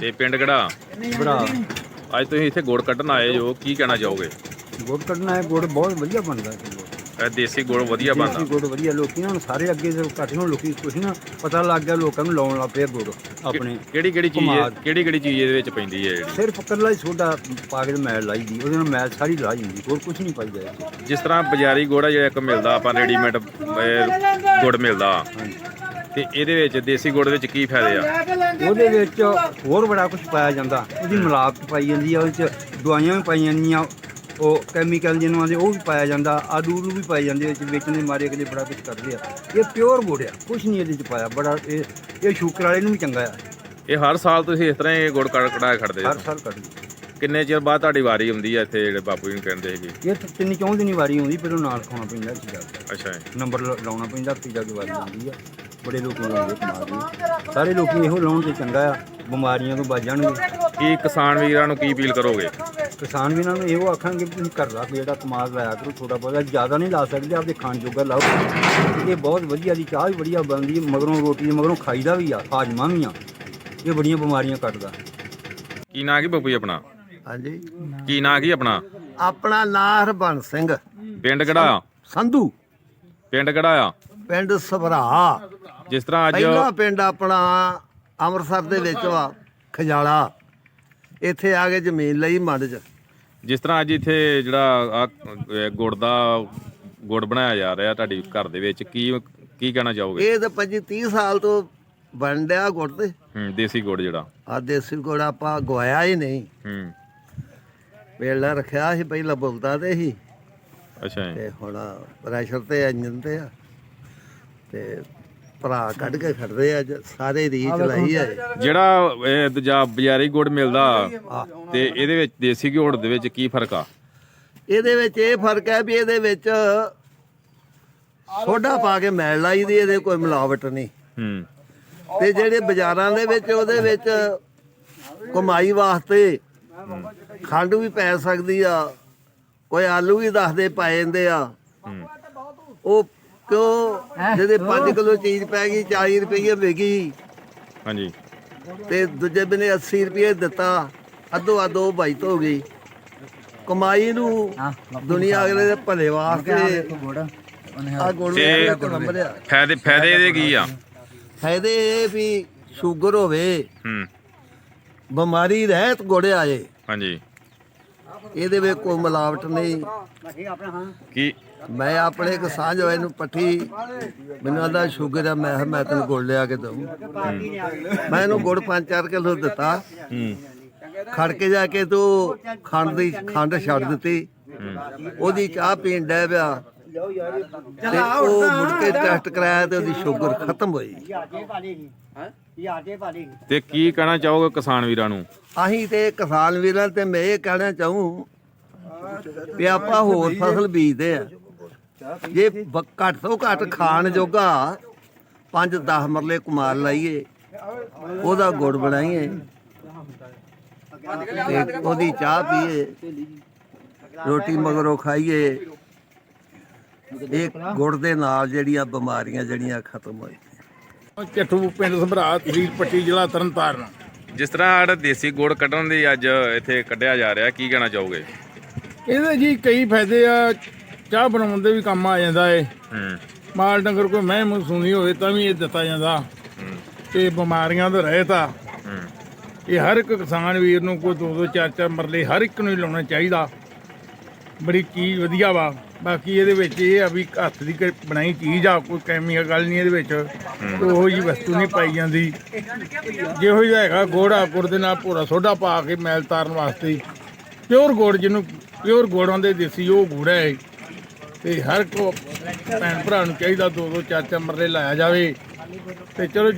ਤੇ ਪਿੰਡ ਕਿਹੜਾ? ਬੜਾ। ਅੱਜ ਤੁਸੀਂ ਇੱਥੇ ਗੁੜ ਕੱਢਣ ਆਏ ਜੋ ਕੀ ਕਹਿਣਾ ਚਾਹੋਗੇ? ਗੁੜ ਕੱਢਣਾ ਹੈ ਗੁੜ ਬਹੁਤ ਵਧੀਆ ਬਣਦਾ ਹੈ ਇਹ ਦੇਸੀ ਗੁੜ ਵਧੀਆ ਬਣਦਾ। ਗੁੜ ਵਧੀਆ ਲੋਕੀ ਨਾ ਹੁਣ ਸਾਰੇ ਅੱਗੇ ਤੋਂ ਘੱਟ ਨੂੰ ਲੋਕੀ ਕੁਛ ਨਾ ਪਤਾ ਲੱਗ ਗਿਆ ਲੋਕਾਂ ਨੂੰ ਲਾਉਣ ਲੱਗ ਪਿਆ ਗੁੜ ਆਪਣੇ। ਕਿਹੜੀ ਕਿਹੜੀ ਚੀਜ਼ ਹੈ। ਕਿਹੜੀ ਕਿਹੜੀ ਚੀਜ਼ ਇਹਦੇ ਵਿੱਚ ਪੈਂਦੀ ਹੈ ਜਿਹੜੀ? ਸਿਰਫ ਕੱਲਾ ਹੀ ਸੋਡਾ ਪਾ ਕੇ ਮੈਲ ਲਾਈ ਦੀ ਉਹਦੇ ਨਾਲ ਮੈਲ ਸਾਰੀ ਲਾ ਜਾਂਦੀ ਹੋਰ ਕੁਝ ਨਹੀਂ ਪਾਈਦਾ। ਜਿਸ ਤਰ੍ਹਾਂ ਬਾਜ਼ਾਰੀ ਗੁੜ ਆ ਜਿਹੜਾ ਇੱਕ ਮਿਲਦਾ ਆਪਾਂ ਰੈਡੀਮੇਡ ਗੁੜ ਮਿਲਦਾ। ਹਾਂਜੀ। ਤੇ ਇਹਦੇ ਵਿੱਚ ਦੇਸੀ ਗੁੜ ਵਿੱਚ ਕੀ ਫਾਇਦੇ ਆ? ਉਹਦੇ ਵਿੱਚ ਹੋਰ ਬੜਾ ਕੁਝ ਪਾਇਆ ਜਾਂਦਾ। ਉਹਦੀ ਮਿਲਾਵਟ ਪਾਈ ਜਾਂਦੀ ਆ ਉਹਦੇ ਚ ਦਵਾਈਆਂ ਵੀ ਪਾਈਆਂ ਜਾਂਦੀਆਂ ਉਹ ਕੈਮੀਕਲ ਜਿਹਨੂੰ ਆਂਦੇ ਉਹ ਵੀ ਪਾਇਆ ਜਾਂਦਾ ਆਲੂ ਨੂੰ ਵੀ ਪਾਏ ਜਾਂਦੇ ਵਿੱਚ ਵੇਚਣ ਦੇ ਮਾਰੇ ਅਗਲੇ ਬੜਾ ਕੁਝ ਕਰਦੇ ਆ। ਇਹ ਪਿਓਰ ਗੁੜ ਆ ਕੁਝ ਨਹੀਂ ਇਹਦੇ ਚ ਪਾਇਆ ਬੜਾ ਇਹ ਇਹ ਸ਼ੂਗਰ ਵਾਲੇ ਨੂੰ ਵੀ ਚੰਗਾ ਆ। ਇਹ ਹਰ ਸਾਲ ਤੁਸੀਂ ਇਸ ਤਰ੍ਹਾਂ ਹੀ ਗੁੜ ਕੱਢ ਕਢਾ ਕੇ ਖੜਦੇ ਹਰ ਸਾਲ ਕੱਢੀ ਕਿੰਨੇ ਚਿਰ ਬਾਅਦ ਤੁਹਾਡੀ ਵਾਰੀ ਆਉਂਦੀ ਹੈ ਇੱਥੇ ਜਿਹੜੇ ਬਾਪੂ ਜੀ ਨੂੰ ਕਹਿੰਦੇ ਹੈਗੇ ਇਹ ਤਾਂ ਤਿੰਨ ਚੌਂ ਦਿਨੀ ਵਾਰੀ ਆਉਂਦੀ ਪਰ ਉਹ ਨਾਲ ਖਾਣਾ ਪੈਂਦਾ ਅੱਛਾ ਜੀ। ਨੰਬਰ ਲਾਉਣਾ ਪੈਂਦਾ ਫਿਰ ਜਾ ਕੇ ਵਾਰੀ ਆਉਂਦੀ ਆ। ਬੜੇ ਲੋਕੀ ਲਾਉਂਦੇ ਕਮਾਲ ਦੀ ਸਾਰੇ ਲੋਕੀ ਇਹੋ ਲਾਉਣ ਤੇ ਚੰਗਾ ਆ ਬਿਮਾਰੀਆਂ ਤੋਂ ਬਚ ਜਾਣਗੇ। ਕੀ ਕਿਸਾਨ ਵੀਰਾਂ ਨੂੰ ਕੀ ਅਪੀਲ ਕਰੋਗੇ? ਕਿਸਾਨ ਵੀ ਇਹਨਾਂ ਨੂੰ ਇਹੋ ਆਖਾਂਗੇ ਵੀ ਤੁਸੀਂ ਘਰ ਦਾ ਜਿਹੜਾ ਕਮਾਲ ਲਾਇਆ ਕਰੋ ਥੋੜਾ ਬਹੁਤਾ ਜ਼ਿਆਦਾ ਨਹੀਂ ਲਾ ਸਕਦੇ ਆਪਦੇ ਖਾਣ ਜੋਗਾ ਲਾਓ। ਇਹ ਬਹੁਤ ਵਧੀਆ ਦੀ ਚਾਹ ਵੀ ਵਧੀਆ ਬਣਦੀ ਹੈ ਮਗਰੋਂ ਰੋਟੀ ਦੇ ਮਗਰੋਂ ਖਾਈਦਾ ਵੀ ਆ ਹਾਜਮਾ ਵੀ ਆ। ਇਹ ਬੜੀਆਂ ਬਿਮਾਰੀਆਂ ਕੱਟਦਾ। ਕੀ ਨਾਂ ਕੀ ਬਾਪੂ ਜੀ ਆਪਣਾ? ਹਾਂਜੀ। ਕੀ ਨਾਂ ਕੀ ਆਪਣਾ? ਆਪਣਾ ਨਾਂ ਹਰਬੰਸ ਸਿੰਘ। ਪਿੰਡ ਕਿਹੜਾ ਆ? ਸੰਧੂ। ਪਿੰਡ ਕਿਹੜਾ ਆ? ਪਿੰਡ ਸਭਰਾ। ਜਿਸ ਤਰ੍ਹਾਂ ਅੱਜ ਪਹਿਲਾ ਪਿੰਡ ਆਪਣਾ ਅੰਮ੍ਰਿਤਸਰ ਦੇ ਵਿੱਚ ਵਾ ਖਜਾਲਾ। ਇੱਥੇ ਆ ਕੇ ਜ਼ਮੀਨ ਲਈ ਮੰਡ ਚ। ਜਿਸ ਤਰ੍ਹਾਂ ਅੱਜ ਇੱਥੇ ਜਿਹੜਾ ਆ ਗੁੜ ਦਾ ਗੁੜ ਬਣਾਇਆ ਜਾ ਰਿਹਾ ਤੁਹਾਡੀ ਘਰ ਦੇ ਵਿੱਚ ਕੀ ਕੀ ਕਹਿਣਾ ਚਾਹੋਗੇ? ਇਹ ਤਾਂ 25 30 ਸਾਲ ਤੋਂ ਬਣ ਡਿਆ ਗੁੜ ਤੇ। ਹੂੰ ਦੇਸੀ ਗੁੜ ਜਿਹੜਾ। ਆ ਦੇਸੀ ਗੁੜ ਆਪਾਂ ਗਵਾਇਆ ਹੀ ਨਹੀਂ। ਹੂੰ। ਵੇਲਾ ਰੱਖਿਆ ਸੀ ਪਹਿਲਾਂ ਬੁਲਦਾ ਤੇ ਸੀ। ਅੱਛਾ ਤੇ ਹੁਣ ਪ੍ਰੈਸ਼ਰ ਤੇ ਇੰਜਨ ਤੇ ਆ। ਤੇ ਭਰਾ ਕੱਢ ਕੇ ਖੜਦੇ ਆ ਸਾਰੇ ਰੀਚ ਲਾਈ ਆ ਇਹ। ਜਿਹੜਾ ਇਹ ਦੂਜਾ ਬਾਜ਼ਾਰੀ ਗੁੜ ਮਿਲਦਾ ਤੇ ਇਹਦੇ ਵਿੱਚ ਦੇਸੀ ਗੁੜ ਦੇ ਵਿੱਚ ਕੀ ਫ਼ਰਕ ਆ? ਇਹਦੇ ਵਿੱਚ ਇਹ ਫ਼ਰਕ ਹੈ ਵੀ ਇਹਦੇ ਵਿੱਚ ਸੋਡਾ ਪਾ ਕੇ ਮੈਲ ਲਾਈ ਦੀ ਇਹਦੇ ਕੋਈ ਮਿਲਾਵਟ ਨਹੀਂ। ਹੂੰ। ਤੇ ਜਿਹੜੇ ਬਾਜ਼ਾਰਾਂ ਦੇ ਵਿੱਚ ਉਹਦੇ ਵਿੱਚ ਕਮਾਈ ਵਾਸਤੇ ਖੰਡ ਵੀ ਪੈ ਸਕਦੀ ਆ ਕੋਈ ਆਲੂ ਵੀ ਦੱਸਦੇ ਪਾ ਜਾਂਦੇ ਆ। ਹੂੰ। ਉਹ ਕਿਉਂ? ਜਿਹਦੇ 5 ਕਿਲੋ ਚੀਜ਼ ਪੈ ਗਈ 40 ਰੁਪਏ ਵਿਕੀ ਹਾਂਜੀ। ਤੇ ਦੂਜੇ ਬਨੇ 80 ਰੁਪਏ ਦਿੱਤਾ ਅੱਧੋ ਅੱਧ ਬਾਈਤ ਹੋ ਗਈ। ਕਮਾਈ ਨੂੰ ਦੁਨੀਆ ਅਗਲੇ ਦੇ ਭਲੇ ਵਾਸਤੇ ਆ ਗੁਣ ਤੇ ਫਾਇਦੇ ਫਾਇਦੇ ਇਹਦੇ ਕੀ ਆ? ਫਾਇਦੇ ਇਹ ਵੀ ਸ਼ੂਗਰ ਹੋਵੇ ਹੂੰ। ਬਿਮਾਰੀ ਰਹਿਤ ਗੋੜੇ ਆਏ। ਹਾਂਜੀ। ਇਹਦੇ ਵਿੱਚ ਕੋਈ ਮਿਲਾਵਟ ਨਹੀਂ। ਕੀ? ਮੈਂ ਆਪਣੇ ਇੱਕ ਸਾਂਝ ਹੋਏ ਨੂੰ ਪੱਠੀ ਮੈਨੂੰ ਆਦਾ ਸ਼ੂਗਰ ਆ ਮੈਂ ਕਿਹਾ ਮੈਂ ਤੈਨੂੰ ਗੁੜ ਲਿਆ ਕੇ ਦਊਂ। ਮੈਂ ਇਹਨੂੰ ਗੁੜ 5-4 ਕਿਲੋ ਦਿੱਤਾ। ਹੂੰ ਖੜ ਕੇ ਜਾ ਕੇ ਤੂੰ ਖੰਡ ਦੀ ਖੰਡ ਛੱਡ ਦਿੱਤੀ। ਉਹਦੀ ਚਾਹ ਪੀਣ ਡੈ ਪਿਆ। ਤੇ ਉਹ ਮੁੜ ਕੇ ਟੈਸਟ ਕਰਾਇਆ ਤੇ ਉਹਦੀ ਸ਼ੂਗਰ ਖਤਮ ਹੋਈ। ਤੇ ਕੀ ਕਹਿਣਾ ਚਾਹੋਗੇ ਕਿਸਾਨ ਵੀਰਾਂ ਨੂੰ? ਅਸੀਂ ਤੇ ਕਿਸਾਨ ਵੀਰਾਂ ਤੇ ਮੈਂ ਇਹ ਕਹਿਣਾ ਚਾਹੂੰ ਵੀ ਆਪਾਂ ਹੋਰ ਫਸਲ ਬੀਜਦੇ ਆ। ਜੇ ਬ- ਘੱਟ ਤੋਂ ਘੱਟ ਖਾਣ ਜੋਗਾ 5-10 ਮਰਲੇ ਕੁਮਾਰ ਲਾਈਏ ਉਹਦਾ ਗੁੜ ਬਣਾਈਏ ਤੇ ਉਹਦੀ ਚਾਹ ਪੀਏ ਰੋਟੀ ਮਗਰੋਂ ਖਾਈਏ। ਇਹ ਗੁੜ ਦੇ ਨਾਲ ਜਿਹੜੀਆਂ ਬਿਮਾਰੀਆਂ ਜਿਹੜੀਆਂ ਖਤਮ ਹੋਏ ਚੱਠੂ ਪਿੰਡ ਸੰਭਰਾ ਤਹਿਸੀਲ ਪੱਟੀ ਜ਼ਿਲ੍ਹਾ ਤਰਨਤਾਰਨ। ਜਿਸ ਤਰ੍ਹਾਂ ਸਾਡਾ ਦੇਸੀ ਗੁੜ ਕੱਢਣ ਦੀ ਅੱਜ ਇੱਥੇ ਕੱਢਿਆ ਜਾ ਰਿਹਾ ਕੀ ਕਹਿਣਾ ਚਾਹੋਗੇ? ਇਹਦੇ ਜੀ ਕਈ ਫਾਇਦੇ ਆ ਚਾਹ ਬਣਾਉਣ ਦੇ ਵੀ ਕੰਮ ਆ ਜਾਂਦਾ ਏ। ਹੂੰ। ਮਾਲ ਡੰਗਰ ਕੋਈ ਮਹਿ ਮਸੂਨੀ ਹੋਵੇ ਤਾਂ ਵੀ ਇਹ ਦਿੱਤਾ ਜਾਂਦਾ। ਹੂੰ। ਤੇ ਬਿਮਾਰੀਆਂ ਤੋਂ ਰਹਿਤ ਇਹ ਹਰ ਇੱਕ ਕਿਸਾਨ ਵੀਰ ਨੂੰ ਕੋਈ ਦੋ ਦੋ ਚਾਰ ਚਾਰ ਮਰਲੇ ਹਰ ਇੱਕ ਨੂੰ ਹੀ ਲਾਉਣਾ ਚਾਹੀਦਾ। ਬੜੀ ਚੀਜ਼ ਵਧੀਆ ਵਾ। ਬਾਕੀ ਇਹਦੇ ਵਿੱਚ ਇਹ ਆ ਵੀ ਹੱਥ ਦੀ ਕ- ਬਣਾਈ ਚੀਜ਼ ਆ, ਕੋਈ ਕੈਮੀਕਲ ਨਹੀਂ ਇਹਦੇ ਵਿੱਚ। ਉਹੋ ਜੀ ਵਸਤੂ ਨਹੀਂ ਪਾਈ ਜਾਂਦੀ। ਜਿਹੋ ਜਿਹਾ ਹੈਗਾ ਗੋੜਾ, ਗੁੜ ਦੇ ਨਾਲ ਭੋਰਾ ਸੋਡਾ ਪਾ ਕੇ ਮੈਲ ਤਾਰਨ ਵਾਸਤੇ। ਪਿਓਰ ਗੁੜ ਜਿਹਨੂੰ, ਪਿਓਰ ਗੁੜਾਂ ਦੇ ਦੇਸੀ, ਉਹ ਗੁੜ ਹੈ। ਤੇ ਹਰ ਕੋ ਭੈਣ ਭਰਾ ਨੂੰ ਚਾਹੀਦਾ ਦੋ ਦੋ ਚਾਰ ਚਾਰ ਲਾਇਆ ਜਾਵੇ। ਤੇ ਚਲੋ